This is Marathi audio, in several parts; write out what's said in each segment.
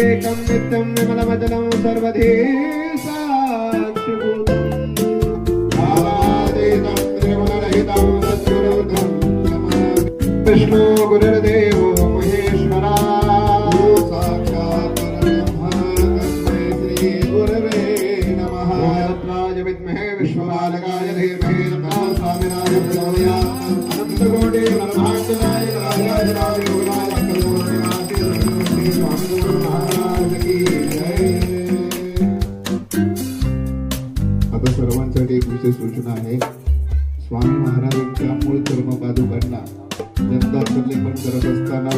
ఏకం నిత్యం విమలమచలం సర్వధీ సాక్షిభూతం విష్ణు గురుదేవ आहे. स्वामी महाराजांच्या मूळ कर्म जनता पण करत असताना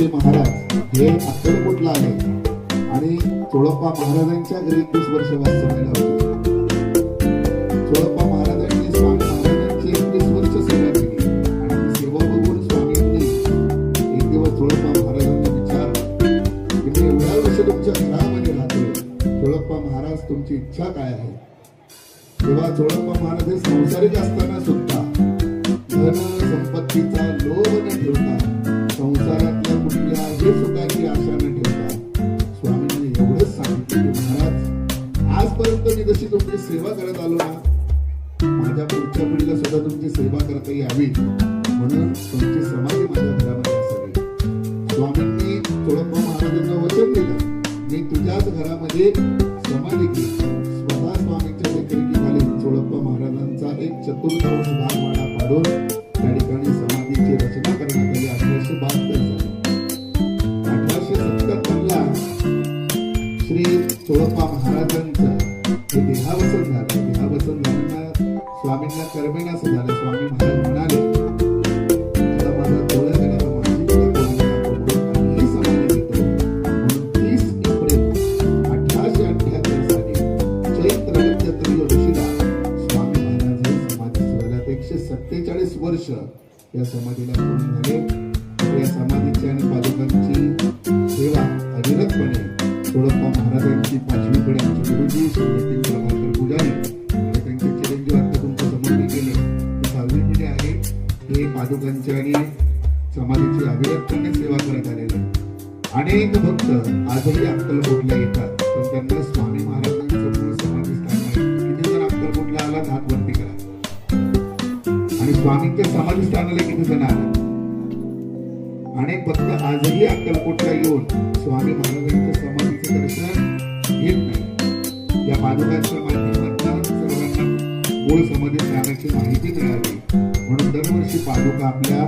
महाराजांसाठी महाराज हे अक्कलकोटला आहे आणि चोळप्पा महाराजांच्या घरी एकवीस वर्ष वास्तव्याला होते. चोळप्पा महाराजांनी स्वामी महाराजांची एकवीस वर्ष सेवा केली. आणि सेवा बघून स्वामींनी एक दिवस चोळप्पा महाराजांना विचार की मी एवढ्या वर्ष तुमच्या घरामध्ये राहतोय. चोळप्पा महाराज तुमची इच्छा काय आहे? तेव्हा चोळप्पा महाराज हे संसारिक असताना सुद्धा धन संपत्तीचा लोभ न ठेवता सुद्धा की आशा न ठेवता. स्वामींनी एवढंच सांगितलं की महाराज आजपर्यंत मी जशी तुमची सेवा करत आलो ना माझ्या पुढच्या पिढीला सुद्धा तुमची सेवा करता यावी म्हणून तुमची समाधी माझ्या घरामध्ये असावी. स्वामींनी चोळप्पा महाराजांना वचन दिलं. मी तुझ्याच घरामध्ये समाधी केली. स्वतः स्वामींच्या देखरेखीखाली चोळप्पा महाराजांचा एक चतुर्थांश भाग वाडा पाडून समाधीची अविरतपणे सेवा करत आलेले अनेक भक्त आजही अक्कलकोटला येतात. पण त्यांना स्वामी महाराजांचं मूळ समाधी स्थान किती जण अक्कलकोटला आला हात वरती करा. आणि स्वामींच्या समाधी स्थानाला किती जण आला अनेक भक्त आजही अक्कलकोटला येऊन स्वामी महाराजांच्या समाधीचे दर्शन घेत नाही. या पादुकांच्या माध्यमातून सर्वांना मूळ समाधी स्थानाची माहिती मिळाली. म्हणून दरवर्षी पादुका आपल्या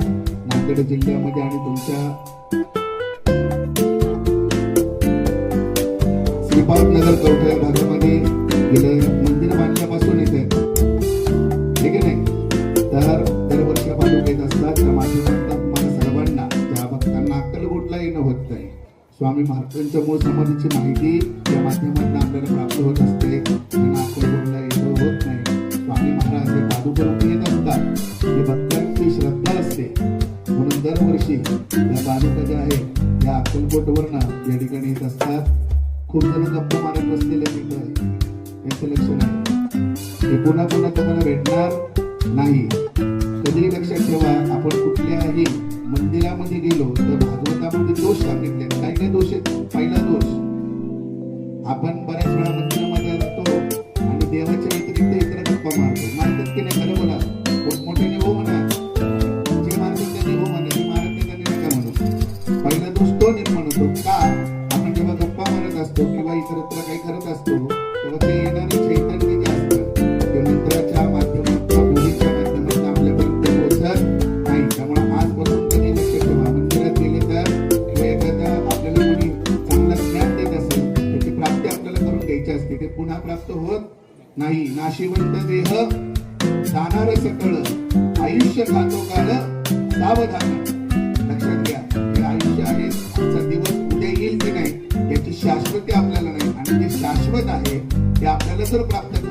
नांदेड जिल्ह्यामध्ये आणि तुमच्या श्रीपाद नगर कवठा या भागामध्ये गेलं मंदिर बांधल्यापासून येते ठीक आहे नाही? तर दरवर्षी पादुका येत असतात. त्या माध्यमातून तुम्हाला सर्वांना त्या भक्तांना अक्कलकोटला येणं होत नाही स्वामी महाराजांच्या मूळ समाधीची माहिती या माध्यमातून आपल्याला प्राप्त होत असते. त्यांना या जे आहे. या अक्कलकोटवरनं या ठिकाणी येत असतात. खूप जण गप्पा मारत बसलेले तिथं यांचं लक्ष आहे. हे पुन्हा पुन्हा तुम्हाला भेटणार नाही. कधीही लक्षात ठेवा आपण कुठल्याही मंदिरामध्ये गेलो तर भागवतामध्ये दोष सांगितले. काही काही दोष आहेत? पहिला दोष आपण बऱ्याच वेळा मंदिरामध्ये जातो आणि देवाच्या व्यतिरिक्त इतर गप्पा मारतो. मारतात की नाही खरं ते आपल्याला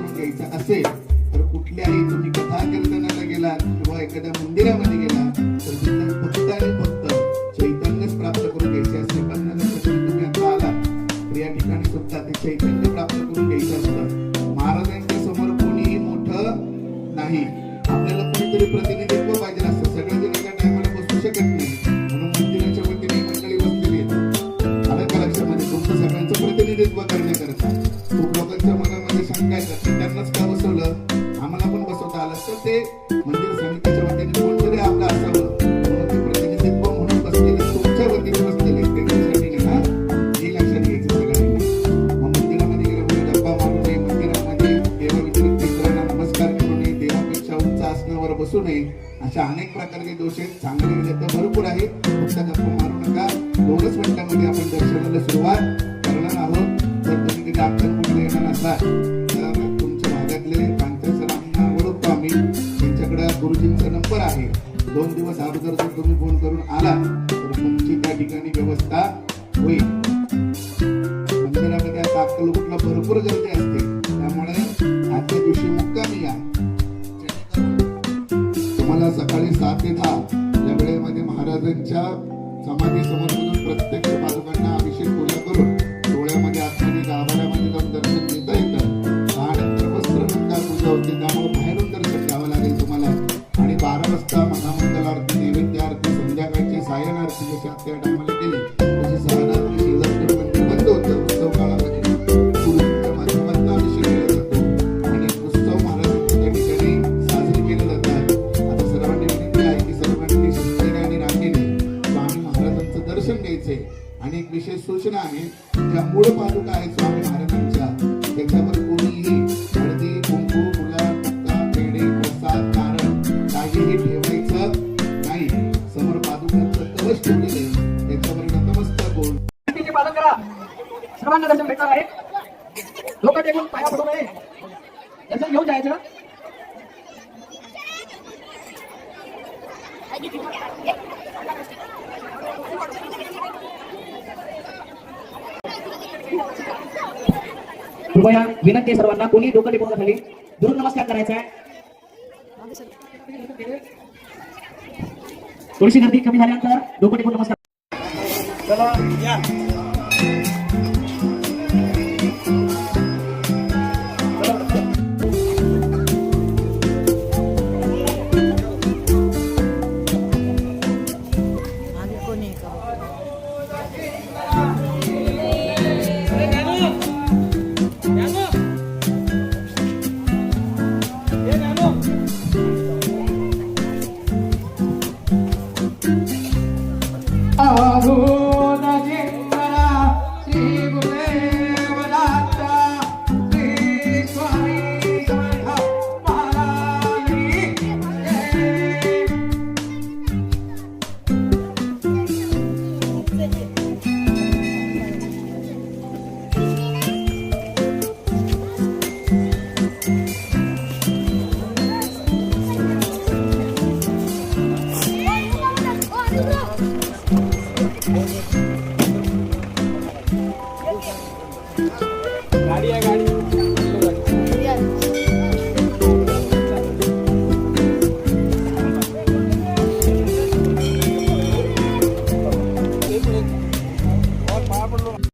अशा अनेक प्रकारचे दोष आहेत चांगले गेले तर भरपूर आहे फक्त गप्प मारू नका. दोनच मिनिटांमध्ये आपण दर्शनाला सुरुवात करणार आहोत. जर तुम्ही कधी कुठे येणार असाल तर तुमच्या भागातले कांता सरांना ओळखतो आम्ही. त्यांच्याकडे गुरुजींचा नंबर आहे. दोन दिवस अगोदर जर तुम्ही फोन करून आला सकाळी सात ते दहा. या वेळेमध्ये महाराजांच्या समाधी समोर प्रत्यक्ष पादुकांना अभिषेक पूजा करून डोळ्यामध्ये आतमध्ये गाभाऱ्यामध्ये जाऊन दर्शन एक विशेष सूचना आहे. ज्या मूळ पादुका आहेत स्वामी महाराजांच्या त्याच्यावर कोणीही हळदी कुंकू गुलाब बुक्का पेढे प्रसाद कारण काहीही ठेवायचं नाही. समोर पादुकांचं कवच ठेवलेलं आहे त्याच्यावर नतमस्तक बोल पालन करा. सर्वांना दर्शन भेटणार आहे. लोक टेकून पाया पडू नये. दर्शन घेऊन जायचं. कृपया विनंती सर्वांना. कोणी डोकं टिकवून खाली. दुरून नमस्कार करायचा आहे. थोडीशी गर्दी कमी झाल्यानंतर डोकं टेकून नमस्कार. चला या.